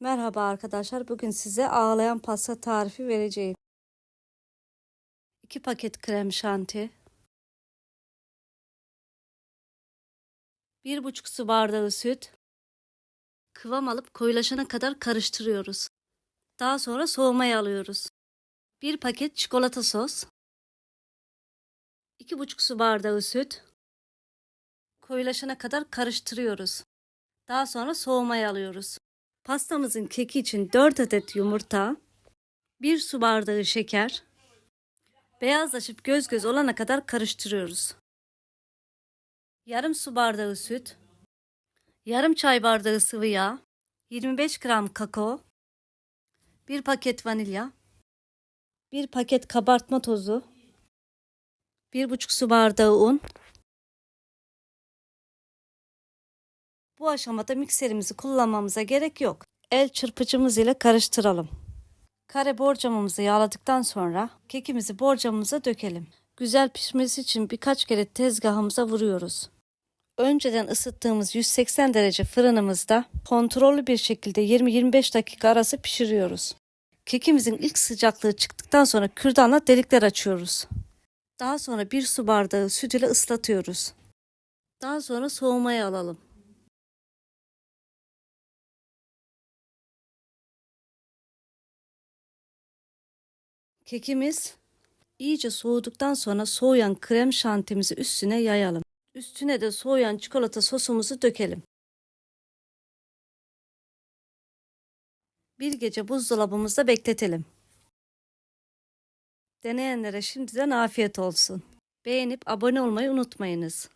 Merhaba arkadaşlar. Bugün size ağlayan pasta tarifi vereceğim. 2 paket krem şanti. 1,5 su bardağı süt. Kıvam alıp koyulaşana kadar karıştırıyoruz. Daha sonra soğumaya alıyoruz. 1 paket çikolata sos. 2,5 su bardağı süt. Koyulaşana kadar karıştırıyoruz. Daha sonra soğumaya alıyoruz. Pastamızın keki için 4 adet yumurta, 1 su bardağı şeker, beyazlaşıp göz göz olana kadar karıştırıyoruz. Yarım su bardağı süt, yarım çay bardağı sıvı yağ, 25 gram kakao, 1 paket vanilya, 1 paket kabartma tozu, 1,5 su bardağı un, Bu aşamada mikserimizi kullanmamıza gerek yok. El çırpıcımız ile karıştıralım. Kare borcamımızı yağladıktan sonra kekimizi borcamımıza dökelim. Güzel pişmesi için birkaç kere tezgahımıza vuruyoruz. Önceden ısıttığımız 180 derece fırınımızda kontrollü bir şekilde 20-25 dakika arası pişiriyoruz. Kekimizin ilk sıcaklığı çıktıktan sonra kürdanla delikler açıyoruz. Daha sonra bir su bardağı süt ile ıslatıyoruz. Daha sonra soğumaya alalım. Kekimiz iyice soğuduktan sonra soğuyan krem şantimizi üstüne yayalım. Üstüne de soğuyan çikolata sosumuzu dökelim. Bir gece buzdolabımızda bekletelim. Deneyenlere şimdiden afiyet olsun. Beğenip abone olmayı unutmayınız.